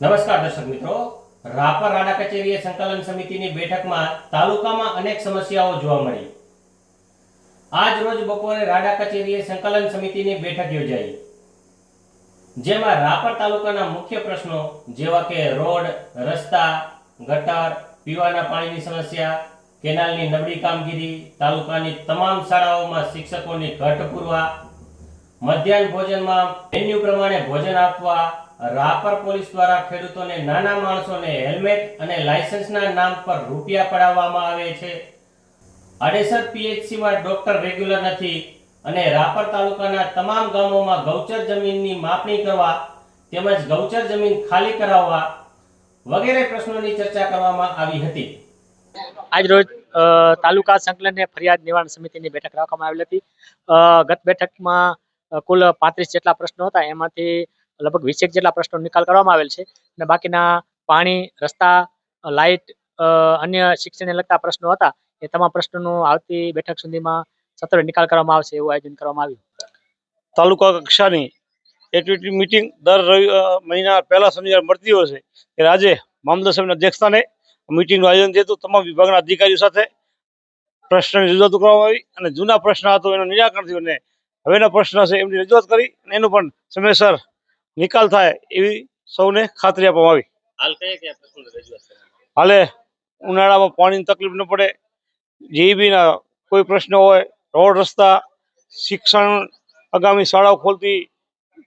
નમસ્કાર દર્શક મિત્રો. રાપર રાડા કચેરીએ સંકલન સમિતિની બેઠકમાં તાલુકામાં અનેક સમસ્યાઓ જોવા મળી. આજ રોજ બપોરે રાડા કચેરીએ સંકલન સમિતિની બેઠક યોજાઈ. જેમાં રાપર તાલુકાના મુખ્ય પ્રશ્નો જેવા કે રોડ, રસ્તા, ગટર, પીવાના પાણીની સમસ્યા, કેનાલની નબળી કામગીરી, તાલુકાની તમામ શાળાઓમાં શિક્ષકોની ઘટ પૂરવા, મધ્યાહન ભોજનમાં મેન્યુ પ્રમાણે ભોજન આપવા રાપર પોલીસ દ્વારા ખેડૂતોને નાના માણસોને હેલ્મેટ અને લાયસન્સના નામ પર રૂપિયા પડાવવામાં આવે છે. આડેસર પીએચસીમાં ડોક્ટર રેગ્યુલર નથી અને રાપર તાલુકાના તમામ ગામોમાં ગૌચર જમીનની માપણી કરવા તેમજ ગૌચર જમીન ખાલી કરાવવા વગેરે પ્રશ્નોની ચર્ચા કરવામાં આવી હતી. આજરોજ રોજ તાલુકા સંકલનને ફરિયાદ નિવારણ સમિતિની બેઠક રાખવામાં આવેલી હતી. ગત બેઠકમાં કુલ પાંત્રીસ જેટલા પ્રશ્નો હતા. એમાંથી લગભગ વીસેક જેટલા પ્રશ્નો નિકાલ કરવામાં આવેલ છે અને બાકીના પાણી, રસ્તા લાઇટ અન્ય શિક્ષણને લગતા પ્રશ્નો હતા એ તમામ પ્રશ્નોનો આવતી બેઠક સુધીમાં સત્વરે નિકાલ કરવામાં આવશે એવું આયોજન કરવામાં આવ્યું. તાલુકા કક્ષાની એક્ટિવિટી મિટિંગ દર રવિ મહિના પહેલા શનિવાર મળતી હોય છે. ત્યારે આજે મામલદાર સાહેબના અધ્યક્ષસ્થાને મિટિંગનું આયોજન થયું હતું. તમામ વિભાગના અધિકારીઓ સાથે પ્રશ્નની રજૂઆત કરવામાં આવી અને જૂના પ્રશ્ન હતો એનું નિરાકરણ થયું અને હવેના પ્રશ્ન છે એમની રજૂઆત કરી અને એનું પણ સમયસર નિકાલ થાય એવી સૌને ખાતરી આપવામાં આવી. હાલ ઉનાળામાં પાણીની તકલીફ ન પડે જીઈબીના કોઈ પ્રશ્ન હોય રોડ રસ્તા શિક્ષણ આગામી શાળાઓ ખોલતી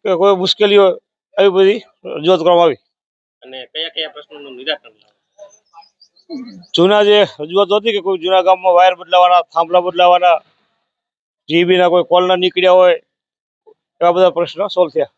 કે કોઈ મુશ્કેલી હોય આવી બધી રજૂઆત કરવામાં આવી. અને કયા કયા પ્રશ્નોનું નિરાકરણ જૂના જે રજૂઆતો હતી કે કોઈ જૂના ગામમાં વાયર બદલાવાના થાંભલા બદલાવાના જીબીના કોઈ કોલના નીકળ્યા હોય એવા બધા પ્રશ્નો સોલ્વ થયા.